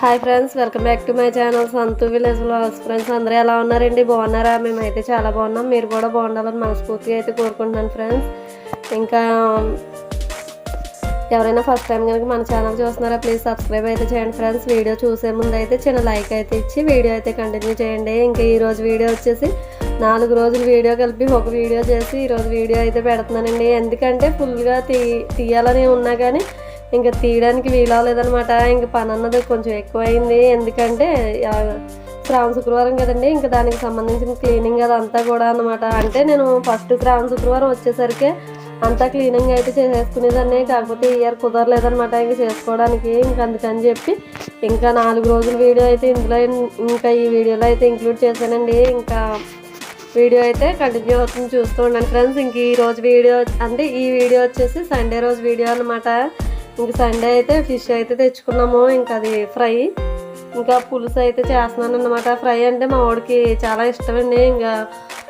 Hi friends welcome back to my channel. Santu village blogs. Friends అందరూ ఎలా ఉన్నారండి? బాగున్నారా? మేమైతే చాలా బాగున్నాం. మీరు కూడా బాగుండాలని మనస్ఫూర్తిగా అయితే కోరుకుంటున్నాను ఫ్రెండ్స్. ఇంకా ఎవరైనా ఫస్ట్ టైం కనుక మన ఛానల్ చూస్తున్నారా ప్లీజ్ సబ్స్క్రైబ్ అయితే చేయండి ఫ్రెండ్స్. వీడియో చూసే ముందు అయితే చిన్న లైక్ అయితే ఇచ్చి వీడియో అయితే కంటిన్యూ చేయండి. ఇంకా ఈరోజు వీడియో వచ్చేసి నాలుగు రోజులు వీడియో కలిపి ఒక వీడియో చేసి ఈరోజు వీడియో అయితే పెడుతున్నానండి. ఎందుకంటే ఫుల్గా తీ తీయాలని ఉన్నా కానీ ఇంకా తీయడానికి వీలవలేదనమాట ఇంకా పని అన్నది కొంచెం ఎక్కువైంది. ఎందుకంటే శ్రావణ శుక్రవారం కదండి. ఇంకా దానికి సంబంధించిన క్లీనింగ్ అదంతా కూడా అనమాట అంటే నేను ఫస్ట్ శ్రావణ శుక్రవారం వచ్చేసరికి అంతా క్లీనింగ్ అయితే చేసేసుకునేదాన్ని. కాకపోతే ఇయర్ కుదరలేదనమాట ఇంక చేసుకోవడానికి. ఇంకా అందుకని చెప్పి ఇంకా నాలుగు రోజుల వీడియో అయితే ఇందులో ఇంకా ఈ వీడియోలో అయితే ఇంక్లూడ్ చేశానండి. ఇంకా వీడియో అయితే కంటిన్యూ అవుతుంది చూస్తూ ఉండండి ఫ్రెండ్స్. ఇంక ఈ రోజు వీడియో అంటే ఈ వీడియో వచ్చేసి సండే రోజు వీడియో అనమాట ఇంక సండే అయితే ఫిష్ అయితే తెచ్చుకున్నాము ఇంకా అది ఫ్రై. ఇంకా పులుసు అయితే చేస్తున్నాను అనమాట ఫ్రై అంటే మా వాడికి చాలా ఇష్టమండి. ఇంకా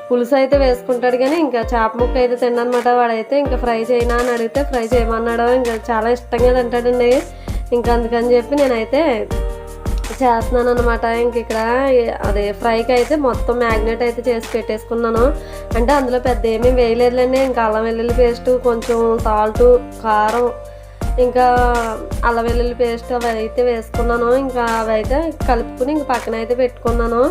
పులుసు అయితే వేసుకుంటాడు కానీ ఇంకా చేప ముక్క అయితే తిన్నమాట వాడైతే ఇంకా ఫ్రై చేయనా అని అడిగితే ఫ్రై చేయమన్నాడు. ఇంకా చాలా ఇష్టంగా తింటాడండి. ఇంకా అందుకని చెప్పి నేనైతే చేస్తున్నాను అనమాట ఇంక ఇక్కడ అదే ఫ్రైకి అయితే మొత్తం మ్యాగ్నెట్ అయితే చేసి పెట్టేసుకున్నాను. అంటే అందులో పెద్ద ఏమీ వేయలేదులేండి. ఇంకా అల్లం వెల్లుల్లి పేస్ట్ కొంచెం సాల్ట్ కారం ఇంకా అల్ల వెల్లుల్లి పేస్ట్ అవి అయితే వేసుకున్నాను. ఇంకా అవి అయితే కలుపుకుని ఇంక పక్కన అయితే పెట్టుకున్నాను.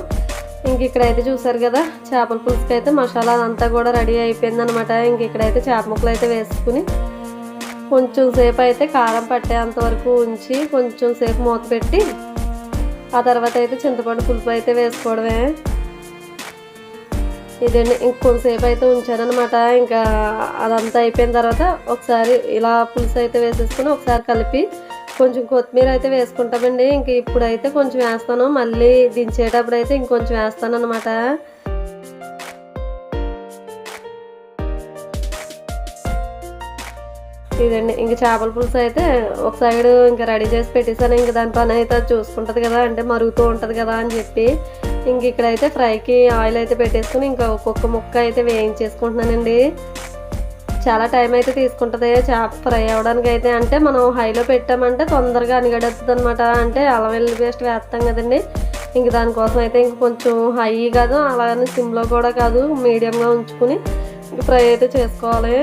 ఇంక ఇక్కడైతే చూసారు కదా చేపల పులుసుకి అయితే మసాలా అదంతా కూడా రెడీ అయిపోయింది అనమాట ఇంక ఇక్కడైతే చేప ముక్కలు అయితే వేసుకుని కొంచెం సేపు అయితే కారం పట్టేంత వరకు ఉంచి కొంచెం సేపు మూత పెట్టి ఆ తర్వాత అయితే చింతపండు పులుపు అయితే వేసుకోవడమే. ఇదండి ఇంకొంతసేపు అయితే ఉంచానమాట ఇంకా అదంతా అయిపోయిన తర్వాత ఒకసారి ఇలా పులుసు అయితే వేసేసుకుని ఒకసారి కలిపి కొంచెం కొత్తిమీర అయితే వేసుకుంటామండి. ఇంక ఇప్పుడైతే కొంచెం వేస్తాను. మళ్ళీ దించేటప్పుడు అయితే ఇంకొంచెం వేస్తాను అనమాట ఇదండి ఇంక చేపల పులుసు అయితే ఒక సైడ్ ఇంకా రెడీ చేసి పెట్టేసాను ఇంక దాని పని అయితే చూసుకుంటుంది కదా అంటే మరుగుతూ ఉంటుంది కదా అని చెప్పి. ఇంక ఇక్కడైతే ఫ్రైకి ఆయిల్ అయితే పెట్టేసుకుని ఇంకా ఒక్కొక్క ముక్క అయితే వేయించేసుకుంటున్నానండి. చాలా టైం అయితే తీసుకుంటుంది. చేప ఫ్రై అవ్వడానికి అయితే అంటే మనం హైలో పెట్టామంటే తొందరగా అనిగడుతుంది అనమాట అంటే అల్లం వెల్లుల్లి పేస్ట్ వేస్తాం కదండి. ఇంక దానికోసం అయితే ఇంక కొంచెం హై కాదు అలాగని సిమ్లో కూడా కాదు మీడియంగా ఉంచుకుని ఫ్రై అయితే చేసుకోవాలి.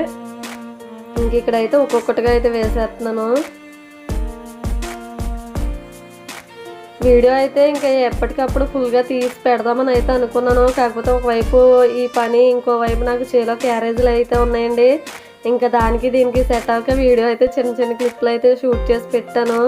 ఇంక ఇక్కడైతే ఒక్కొక్కటిగా అయితే వేసేస్తున్నాను. వీడియో అయితే ఇంకా ఎప్పటికప్పుడు ఫుల్గా తీసి పెడదామని అయితే అనుకున్నాను. కాకపోతే ఒకవైపు ఈ పని ఇంకో వైపు నాకు చేలో క్యారేజీలు అయితే ఉన్నాయండి. ఇంకా దానికి దీనికి సెట్ అవ్వక వీడియో అయితే చిన్న చిన్న క్లిప్లు అయితే షూట్ చేసి పెట్టాను.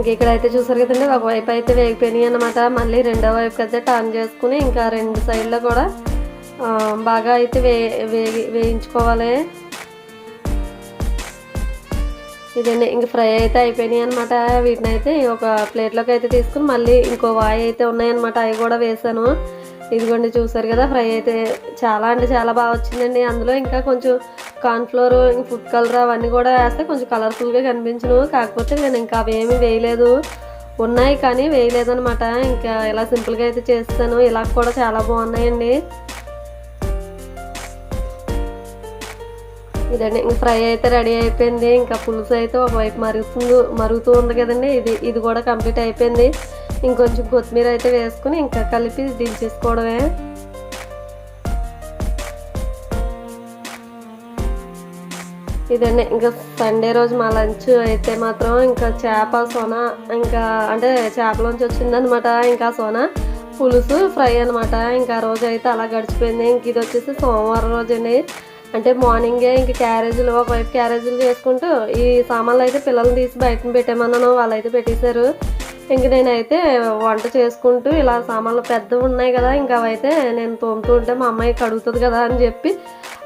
ఇంక ఇక్కడ అయితే చూసారు కదండి ఒక వైపు అయితే వేగిపోయినాయి అనమాట మళ్ళీ రెండో వైపుకి అయితే టర్న్ చేసుకుని ఇంకా రెండు సైడ్లో కూడా బాగా అయితే వే వేగి వేయించుకోవాలి. ఇదండి ఇంక ఫ్రై అయితే అయిపోయినాయి అనమాట వీటిని అయితే ఒక ప్లేట్లోకి అయితే తీసుకుని మళ్ళీ ఇంకో వాయి అయితే ఉన్నాయన్నమాట అవి కూడా వేసాను. ఇదిగోండి చూసారు కదా ఫ్రై అయితే చాలా అంటే చాలా బాగా వచ్చిందండి. అందులో ఇంకా కొంచెం కార్న్ఫ్లోర్ ఇంకా ఫుడ్ కలర్ అవన్నీ కూడా వేస్తే కొంచెం కలర్ఫుల్గా కనిపించను. కాకపోతే నేను ఇంకా అవేమి వేయలేదు. ఉన్నాయి కానీ వేయలేదు అనమాట ఇంకా ఇలా సింపుల్గా అయితే చేస్తాను. ఇలా కూడా చాలా బాగున్నాయండి. ఇదండి ఇంక ఫ్రై అయితే రెడీ అయిపోయింది. ఇంకా పులుసు అయితే ఒకవైపు మరుగుతుంది మరుగుతూ ఉంది కదండి. ఇది ఇది కూడా కంప్లీట్ అయిపోయింది. ఇంకొంచెం కొత్తిమీర అయితే వేసుకుని ఇంకా కలిపి దించేసుకోవడమే. ఇదండి ఇంకా సండే రోజు మా లంచ్ అయితే మాత్రం ఇంకా చేప సోన ఇంకా అంటే చేపలోంచి వచ్చిందనమాట ఇంకా సోన పులుసు ఫ్రై అనమాట ఇంకా ఆ రోజు అయితే అలా గడిచిపోయింది. ఇంక ఇది వచ్చేసి సోమవారం రోజు అండి. అంటే మార్నింగే ఇంక క్యారేజీలు ఒకవైపు క్యారేజీలు చేసుకుంటూ ఈ సామాన్లు అయితే పిల్లల్ని తీసి బయటను పెట్టామన్నాను వాళ్ళైతే పెట్టేశారు. ఇంక నేనైతే వంట చేసుకుంటూ ఇలా సామాన్లు పెద్దవి ఉన్నాయి కదా ఇంకా అవైతే నేను తోముతూ ఉంటే మా అమ్మాయి కడుగుతుంది కదా అని చెప్పి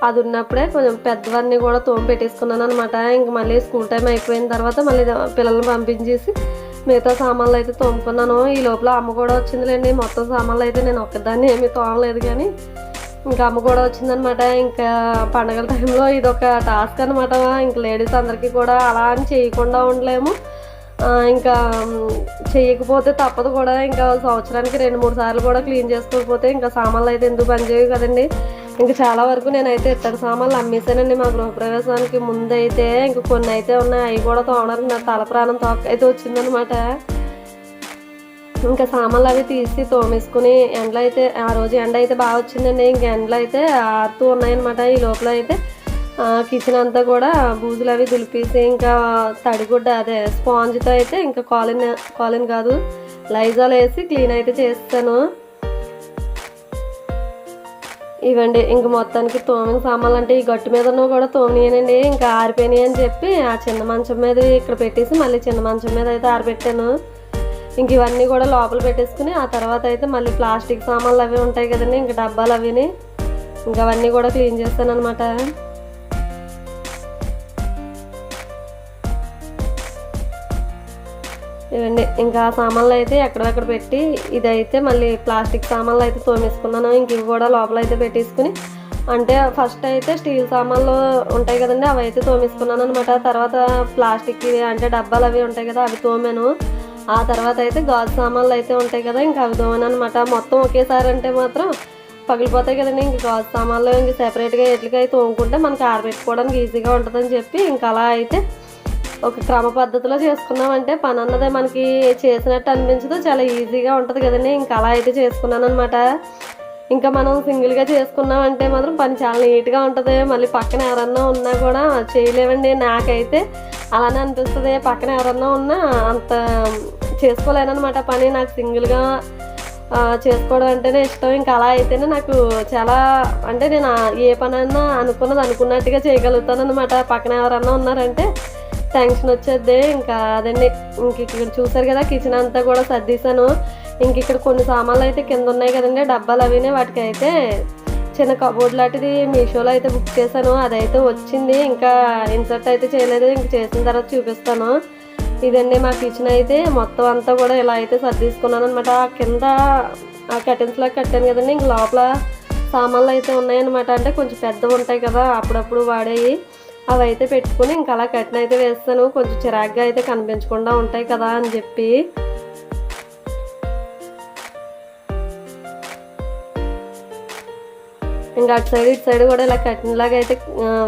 అది ఉన్నప్పుడే కొంచెం పెద్దవారిని కూడా తోమి పెట్టేసుకున్నాను అనమాట ఇంక మళ్ళీ స్కూల్ టైం అయిపోయిన తర్వాత మళ్ళీ పిల్లల్ని పంపించేసి మిగతా సామాన్లు అయితే తోముకున్నాను. ఈ లోపల అమ్మ కూడా వచ్చిందిలేండి. మొత్తం సామాన్లు అయితే నేను ఒక్కదాన్ని ఏమీ తోమలేదు కానీ ఇంకా అమ్మ కూడా వచ్చిందనమాట ఇంకా పండగల టైంలో ఇది ఒక టాస్క్ అనమాట ఇంకా లేడీస్ అందరికీ కూడా అలా అని చేయకుండా ఉండలేము. ఇంకా చేయకపోతే తప్పదు కూడా. ఇంకా సంవత్సరానికి రెండు మూడు సార్లు కూడా క్లీన్ చేసుకోకపోతే ఇంకా సామాన్లు అయితే ఎందుకు పనిచేయవు కదండి. ఇంకా చాలా వరకు నేనైతే ఇత్తడి సామాన్లు అమ్మేశానండి మా గృహప్రవేశానికి ముందు అయితే ఇంక కొన్ని అయితే ఉన్నాయి. అవి కూడా తోనరు నా తల ప్రాణం తోక అయితే వచ్చిందనమాట ఇంకా సామాన్లు అవి తీసి తోమేసుకుని ఎండలు అయితే ఆ రోజు ఎండ అయితే బాగా వచ్చిందండి. ఇంకా ఎండలు అయితే ఆరుతూ ఉన్నాయన్నమాట. ఈ లోపల అయితే కిచెన్ అంతా కూడా బూజులు అవి దులిపేసి ఇంకా తడిగుడ్డ అదే స్పాంజ్తో అయితే ఇంకా కాలిన్ కాలిన్ కాదు లైజాల్ వేసి క్లీన్ అయితే చేస్తాను. ఇవండి ఇంక మొత్తానికి తోమిన సామాన్లు అంటే ఈ గట్టు మీద కూడా తోమినాయనండి. ఇంకా ఆరిపోయినాయి అని చెప్పి ఆ చిన్న మంచం మీద ఇక్కడ పెట్టేసి మళ్ళీ చిన్న మంచం మీద అయితే ఆరబెట్టాను. ఇంక ఇవన్నీ కూడా లోపల పెట్టేసుకుని ఆ తర్వాత అయితే మళ్ళీ ప్లాస్టిక్ సామాన్లు అవి ఉంటాయి కదండి. ఇంకా డబ్బాలు అవిని ఇంకా అవన్నీ కూడా క్లీన్ చేస్తాను అనమాట ఇవండి. ఇంకా సామాన్లు అయితే ఎక్కడెక్కడ పెట్టి ఇదైతే మళ్ళీ ప్లాస్టిక్ సామాన్లు అయితే తోమేసుకున్నాను. ఇంక ఇవి కూడా లోపల అయితే పెట్టేసుకుని అంటే ఫస్ట్ అయితే స్టీల్ సామాన్లు ఉంటాయి కదండి అవి అయితే తోమేసుకున్నాను అనమాట తర్వాత ప్లాస్టిక్ అంటే డబ్బాలు అవి ఉంటాయి కదా అవి తోమాను. ఆ తర్వాత అయితే గాజు సామాన్లు అయితే ఉంటాయి కదా ఇంకా అవి తోమాను అనమాట మొత్తం ఒకేసారి అంటే మాత్రం పగిలిపోతాయి కదండి ఇంక గాజు సామాన్లు ఇంక సెపరేట్గా ఎట్లకై తోముకుంటే మనకి ఆరబెట్టుకోవడానికి ఈజీగా ఉంటుందని చెప్పి ఇంకా అలా అయితే ఒక క్రమ పద్ధతిలో చేసుకున్నామంటే పని అన్నదే మనకి చేసినట్టు అనిపించదు. చాలా ఈజీగా ఉంటుంది కదండి. ఇంకా అలా అయితే చేసుకున్నాను అనమాట ఇంకా మనం సింగిల్గా చేసుకున్నామంటే మాత్రం పని చాలా నీట్గా ఉంటుంది. మళ్ళీ పక్కన ఎవరన్నా ఉన్నా కూడా చేయలేమండి నాకైతే అలానే అనిపిస్తుంది. పక్కన ఎవరన్నా ఉన్నా అంత చేసుకోలేనమాట పని. నాకు సింగిల్గా చేసుకోవడం అంటేనే ఇష్టం. ఇంకా అలా అయితేనే నాకు చాలా అంటే నేను ఏ పని అన్నా అనుకున్నది అనుకున్నట్టుగా చేయగలుగుతాను అనమాట పక్కన ఎవరన్నా ఉన్నారంటే టెన్షన్ వచ్చేద్ది. ఇంకా అదండి ఇంక ఇక్కడ చూసారు కదా కిచెన్ అంతా కూడా సర్దీసాను ఇంక ఇక్కడ కొన్ని సామాన్లు అయితే కింద ఉన్నాయి కదండి డబ్బాలు అవినే వాటికి అయితే చిన్న కబోర్డ్ లాంటిది మీషోలో అయితే బుక్ చేశాను. అదైతే వచ్చింది. ఇంకా ఇన్సర్ట్ అయితే చేయలేదు. ఇంక చేసిన తర్వాత చూపిస్తాను. ఇదండి మా కిచెన్ అయితే. మొత్తం అంతా కూడా ఇలా అయితే సర్దీసుకున్నాను అనమాట కింద ఆ కర్టెన్స్ కట్టాను కదండి. ఇంక లోపల సామాన్లు అయితే ఉన్నాయన్నమాట. అంటే కొంచెం పెద్దవి ఉంటాయి కదా అప్పుడప్పుడు వాడేవి అవి అయితే పెట్టుకుని ఇంకా అలా కట్టిన అయితే వేస్తాను. కొంచెం చిరాగ్గా అయితే కనిపించకుండా ఉంటాయి కదా అని చెప్పి. ఇంకా అటు సైడ్ ఇటు సైడ్ కూడా ఇలా కట్టినలాగా అయితే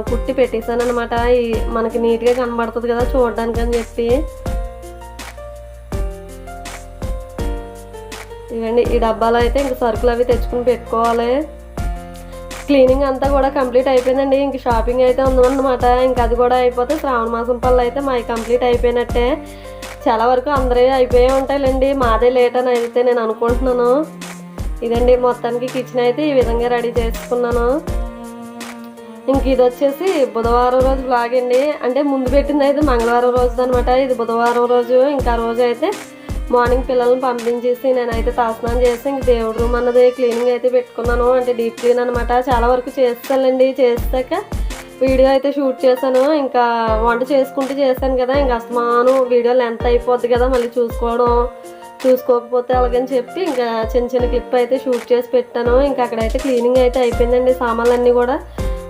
కుట్టి పెట్టేశాను అనమాట ఈ మనకి నీట్గా కనబడుతుంది కదా చూడడానికి అని చెప్పి. ఇవండి ఈ డబ్బాలో అయితే ఇంకా సరుకులు అవి తెచ్చుకుని పెట్టుకోవాలి. క్లీనింగ్ అంతా కూడా కంప్లీట్ అయిపోయిందండి. ఇంక షాపింగ్ అయితే ఉందన్నమాట. ఇంక అది కూడా అయిపోతే శ్రావణ మాసం పళ్ళు అయితే మావి కంప్లీట్ అయిపోయినట్టే. చాలా వరకు అందరే అయిపోయి ఉంటాయిలేండి. మాదే లేట్ అని అయితే నేను అనుకుంటున్నాను. ఇదండి మొత్తానికి కిచెన్ అయితే ఈ విధంగా రెడీ చేసుకున్నాను. ఇంక ఇది వచ్చేసి బుధవారం రోజు బ్లాగ్ అండి. అంటే ముందు పెట్టింది అయితే మంగళవారం రోజు అనమాట ఇది బుధవారం రోజు. ఇంకా ఆ రోజు అయితే మార్నింగ్ పిల్లల్ని పంపించేసి నేనైతే తలస్నానం చేసి ఇంక దేవుడి రూమ్ అన్నది క్లీనింగ్ అయితే పెట్టుకున్నాను. అంటే డీప్ క్లీన్ అనమాట చాలా వరకు చేస్తానండి చేస్తాక వీడియో అయితే షూట్ చేశాను. ఇంకా వంట చేసుకుంటూ చేశాను కదా. ఇంకా అస్తమాను వీడియో లెంత్ అయిపోద్ది కదా. మళ్ళీ చూసుకోవడం చూసుకోకపోతే అలాగని చెప్పి ఇంకా చిన్న చిన్న క్లిప్ అయితే షూట్ చేసి పెట్టాను. ఇంకా అక్కడైతే క్లీనింగ్ అయితే అయిపోయిందండి. సామాన్లన్నీ కూడా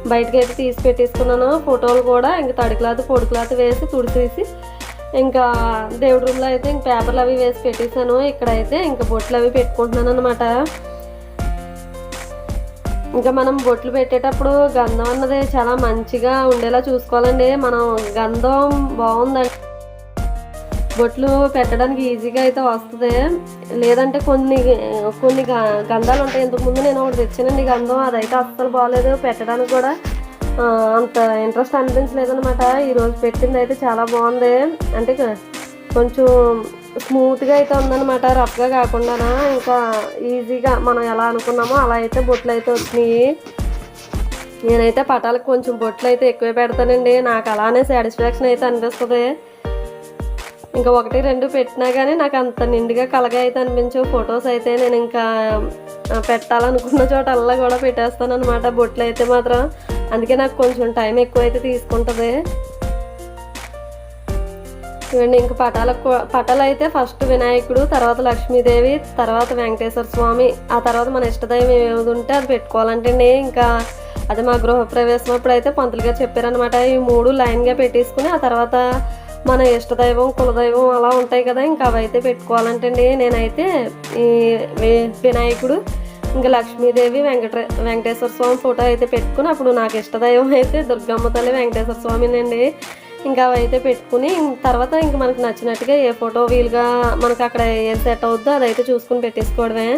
బయటకి అయితే తీసి పెట్టేసుకున్నాను. ఫోటోలు కూడా ఇంకా తడి క్లాత్ పొడి క్లాత్ వేసి తుడిచేసి ఇంకా దేవుడి రూమ్లో అయితే ఇంక పేపర్లు అవి వేసి పెట్టేశాను. ఇక్కడైతే ఇంకా బొట్లు అవి పెట్టుకుంటున్నాను అనమాట ఇంకా మనం బొట్లు పెట్టేటప్పుడు గంధం అన్నది చాలా మంచిగా ఉండేలా చూసుకోవాలండి. మనం గంధం బాగుందండి బొట్లు పెట్టడానికి ఈజీగా అయితే వస్తుంది. లేదంటే కొన్ని కొన్ని గ- గంధాలు ఉంటాయి. ఇంతకుముందు నేను ఒకటి తెచ్చానండి గంధం. అదైతే అస్సలు బాగాలేదు పెట్టడానికి కూడా అంత ఇంట్రెస్ట్ అనిపించలేదనమాట ఈరోజు పెట్టింది అయితే చాలా బాగుంది. అంటే కొంచెం స్మూత్గా అయితే ఉందన్నమాట. రఫ్గా కాకుండా ఇంకా ఈజీగా మనం ఎలా అనుకున్నామో అలా అయితే బొట్లు అయితే వచ్చినాయి. నేనైతే పటాలకు కొంచెం బొట్లు అయితే ఎక్కువ పెడతానండి. నాకు అలానే సాటిస్ఫాక్షన్ అయితే అనిపిస్తుంది. ఇంకా ఒకటి రెండు పెట్టినా కానీ నాకు అంత నిండుగా కలగా అయితే అనిపించవు. ఫొటోస్ అయితే నేను ఇంకా పెట్టాలనుకున్న చోట అల్లా కూడా పెట్టేస్తాను అనమాట బొట్లు అయితే మాత్రం. అందుకే నాకు కొంచెం టైం ఎక్కువైతే తీసుకుంటుంది. చూడండి ఇంక పటాల పటాలు అయితే ఫస్ట్ వినాయకుడు తర్వాత లక్ష్మీదేవి తర్వాత వెంకటేశ్వర స్వామి. ఆ తర్వాత మన ఇష్టదైవం ఏది ఉంటే అది పెట్టుకోవాలంటే ఇంకా అది మా గృహప్రవేశం అప్పుడు అయితే పంతులుగా చెప్పారనమాట ఈ మూడు లైన్గా పెట్టేసుకుని ఆ తర్వాత మన ఇష్టదైవం కులదైవం అలా ఉంటాయి కదా ఇంకా అవి అయితే పెట్టుకోవాలంటే నేనైతే ఈ వినాయకుడు ఇంకా లక్ష్మీదేవి వెంకట వెంకటేశ్వర స్వామి ఫోటో అయితే పెట్టుకుని అప్పుడు నాకు ఇష్టదైవం అయితే దుర్గమ్మ తల్లి వెంకటేశ్వర స్వామినండి. ఇంకా అవి అయితే పెట్టుకుని తర్వాత ఇంకా మనకు నచ్చినట్టుగా ఏ ఫోటో వీలుగా మనకు అక్కడ ఏ సెట్ అవుద్దో అదైతే చూసుకుని పెట్టేసుకోవడమే.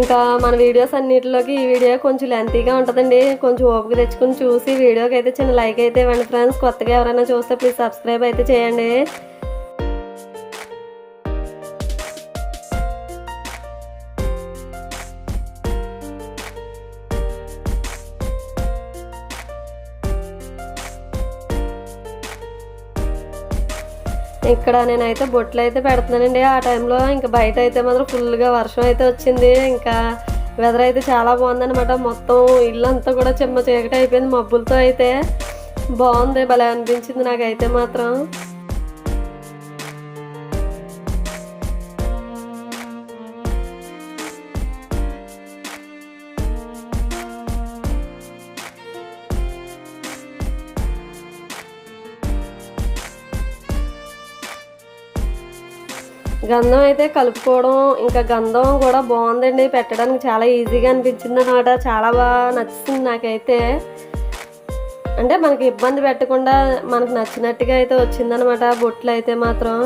ఇంకా మన వీడియోస్ అన్నిటిలోకి ఈ వీడియో కొంచెం లెంతీగా ఉంటుందండి. కొంచెం ఓపిక తెచ్చుకుని చూసి వీడియోకి అయితే చిన్న లైక్ అయితే ఇవ్వండి ఫ్రెండ్స్ కొత్తగా ఎవరైనా చూస్తే ప్లీజ్ సబ్స్క్రైబ్ అయితే చేయండి. ఇక్కడ నేనైతే బొట్లు అయితే పెడుతున్నానండి. ఆ టైంలో ఇంకా బయట అయితే మాత్రం ఫుల్గా వర్షం అయితే వచ్చింది. ఇంకా వెదర్ అయితే చాలా బాగుందన్నమాట. మొత్తం ఇల్లు అంతా కూడా చిమ్మ చీకటి అయిపోయింది మబ్బులతో అయితే బాగుంది. భలే అనిపించింది నాకైతే మాత్రం. గంధం అయితే కలుపుకోవడం ఇంకా గంధం కూడా బాగుందండి. పెట్టడానికి చాలా ఈజీగా అనిపించింది అనమాట చాలా బాగా నచ్చింది నాకైతే. అంటే మనకి ఇబ్బంది పెట్టకుండా మనకు నచ్చినట్టుగా అయితే వచ్చిందనమాట బొట్లు అయితే మాత్రం.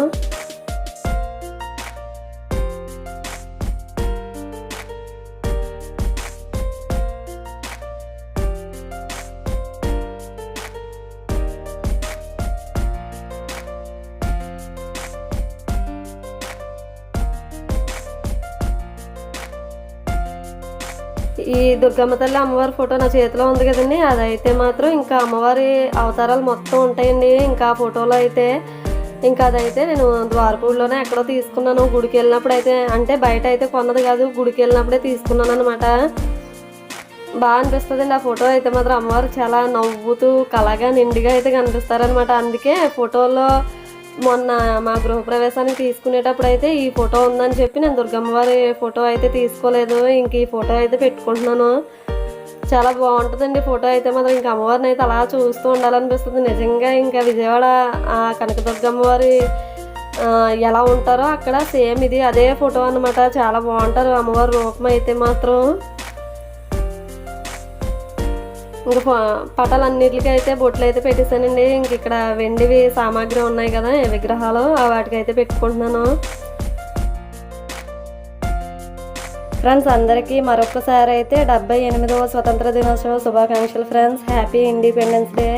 దుర్గమ్మ తల్లి అమ్మవారి ఫోటో నా చేతిలో ఉంది కదండి. అదైతే మాత్రం ఇంకా అమ్మవారి అవతారాలు మొత్తం ఉంటాయండి. ఇంకా ఆ ఫోటోలో అయితే ఇంకా అదైతే నేను ద్వారపూడిలోనే ఎక్కడో తీసుకున్నాను. గుడికి వెళ్ళినప్పుడు అయితే అంటే బయట అయితే కొన్నది కాదు గుడికి వెళ్ళినప్పుడే తీసుకున్నాను అనమాట బాగా అనిపిస్తుందండి ఆ ఫోటో. అయితే మాత్రం అమ్మవారు చాలా నవ్వుతూ కళగా నిండుగా అయితే కనిపిస్తారనమాట అందుకే ఫోటోలో మొన్న మా గృహప్రవేశానికి తీసుకునేటప్పుడు అయితే ఈ ఫోటో ఉందని చెప్పి నేను దుర్గమ్మవారి ఫోటో అయితే తీసుకోలేదు. ఇంక ఈ ఫోటో అయితే పెట్టుకుంటున్నాను. చాలా బాగుంటుందండి ఫోటో అయితే. మాత్రం ఇంకా అమ్మవారిని అయితే అలా చూస్తూ ఉండాలనిపిస్తుంది. నిజంగా ఇంకా విజయవాడ ఆ కనకదుర్గమ్మవారి వారి ఎలా ఉంటారో అక్కడ సేమ్ ఇది. అదే ఫోటో అన్నమాట. చాలా బాగుంటారు. అమ్మవారి రూపం అయితే మాత్రం. ఇంకా ప- పటాలన్నిటికీ అయితే బొట్లు అయితే పెట్టేశానండి. ఇంక ఇక్కడ వెండివి సామాగ్రి ఉన్నాయి కదా విగ్రహాలు ఆ వాటికి అయితే పెట్టుకుంటున్నాను. ఫ్రెండ్స్ అందరికీ మరొకసారి అయితే డెబ్బై ఎనిమిదవ స్వతంత్ర దినోత్సవ శుభాకాంక్షలు ఫ్రెండ్స్ హ్యాపీ ఇండిపెండెన్స్ డే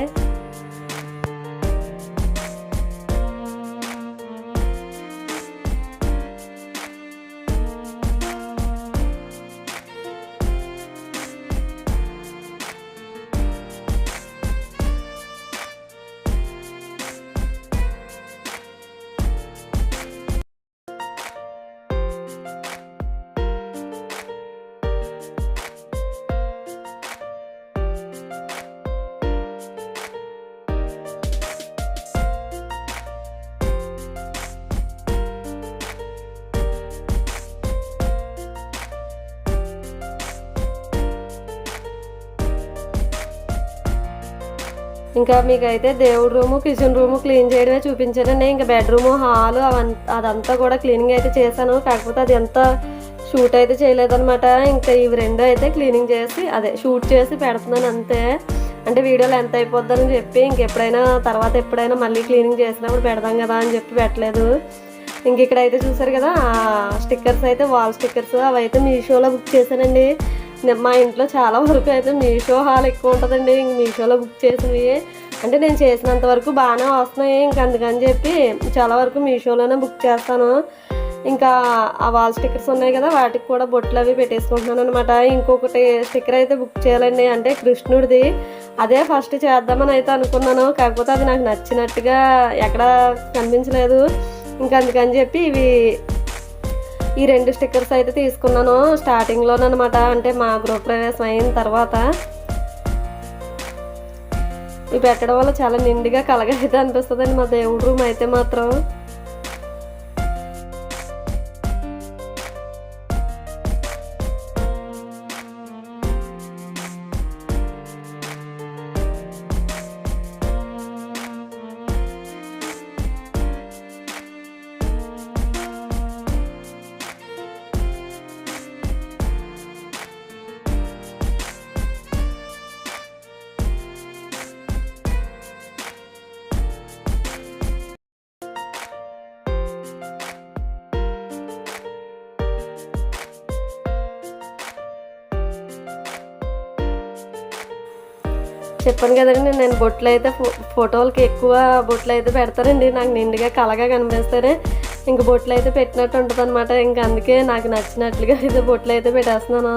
ఇంకా మీకైతే దేవుడి రూము కిచెన్ రూము క్లీన్ చేయడమే చూపించానండి ఇంకా బెడ్రూము హాలు అదంతా కూడా క్లీనింగ్ అయితే చేశాను. కాకపోతే అది ఎంత షూట్ అయితే చేయలేదన్నమాట. ఇంకా ఇవి రెండు అయితే క్లీనింగ్ చేసి అదే షూట్ చేసి పెడుతున్నాను అంతే. అంటే వీడియోలో ఎంత అయిపోద్దని చెప్పి ఇంకెప్పుడైనా తర్వాత ఎప్పుడైనా మళ్ళీ క్లీనింగ్ చేసినప్పుడు పెడదాం కదా అని చెప్పి పెట్టలేదు. ఇంక ఇక్కడ అయితే చూసారు కదా స్టిక్కర్స్ అయితే వాల్ స్టిక్కర్స్ అవి అయితే మీషోలో బుక్ చేశానండి. మా ఇంట్లో చాలా వరకు అయితే మీషో హాల్ ఎక్కువ ఉంటుందండి. ఇంక మీషోలో బుక్ చేసినవి అంటే నేను చేసినంత వరకు బాగానే వస్తున్నాయి. ఇంక అందుకని చెప్పి చాలా వరకు మీషోలోనే బుక్ చేస్తాను. ఇంకా ఆ వాల్ స్టిక్కర్స్ ఉన్నాయి కదా వాటికి కూడా బొట్లు అవి పెట్టేసుకుంటున్నాను అనమాట ఇంకొకటి స్టిక్కర్ అయితే బుక్ చేయాలండి. అంటే కృష్ణుడిది. అదే ఫస్ట్ చేద్దామని అయితే అనుకున్నాను. కాకపోతే అది నాకు నచ్చినట్టుగా ఎక్కడ కనిపించలేదు. ఇంకా అందుకని చెప్పి ఇవి ఈ రెండు స్టిక్కర్స్ అయితే తీసుకున్నాను. స్టార్టింగ్లోనమాట అంటే మా గృహ ప్రవేశం అయిన తర్వాత ఇవి పెట్టడం వల్ల చాలా నిండుగా కలగా అయితే అనిపిస్తుందండి మా దేవుడి రూమ్ అయితే మాత్రం. చెప్పాను కదండి నేను బొట్లు అయితే ఫో ఫోటోలకి ఎక్కువ బొట్లు అయితే పెడతారండి. నాకు నిండుగా కలగా కనిపిస్తారే ఇంక బొట్లు అయితే పెట్టినట్టు ఉంటుంది అనమాట ఇంక అందుకే నాకు నచ్చినట్లుగా అయితే బొట్లు అయితే పెట్టేస్తున్నాను.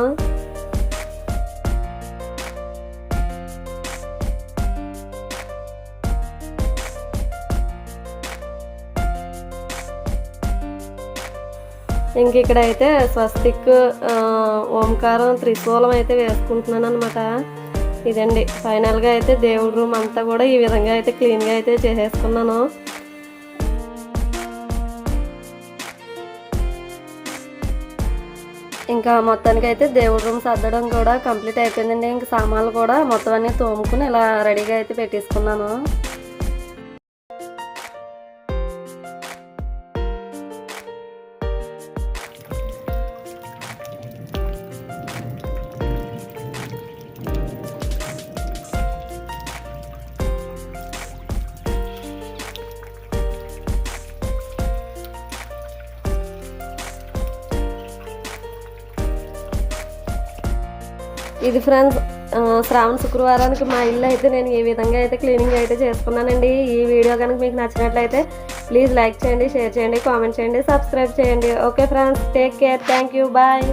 ఇంక ఇక్కడ అయితే స్వస్తిక్ ఓంకారం త్రిశూలం అయితే వేసుకుంటున్నాను అనమాట ఇదండి. ఫైనల్గా అయితే దేవుడి రూమ్ అంతా కూడా ఈ విధంగా అయితే క్లీన్గా అయితే చేసేసుకున్నాను. ఇంకా మొత్తానికి అయితే దేవుడి రూమ్ సర్దడం కూడా కంప్లీట్ అయిపోయిందండి. ఇంకా సామాన్లు కూడా మొత్తం అన్నీ తోముకుని ఇలా రెడీగా అయితే పెట్టేసుకున్నాను. ఇది ఫ్రెండ్స్ శ్రావణ శుక్రవారానికి మా ఇల్లు అయితే నేను ఈ విధంగా అయితే క్లీనింగ్ అయితే చేసుకున్నానండి. ఈ వీడియో కనుక మీకు నచ్చినట్లయితే ప్లీజ్ లైక్ చేయండి షేర్ చేయండి కామెంట్ చేయండి సబ్స్క్రైబ్ చేయండి. Okay friends take care thank you bye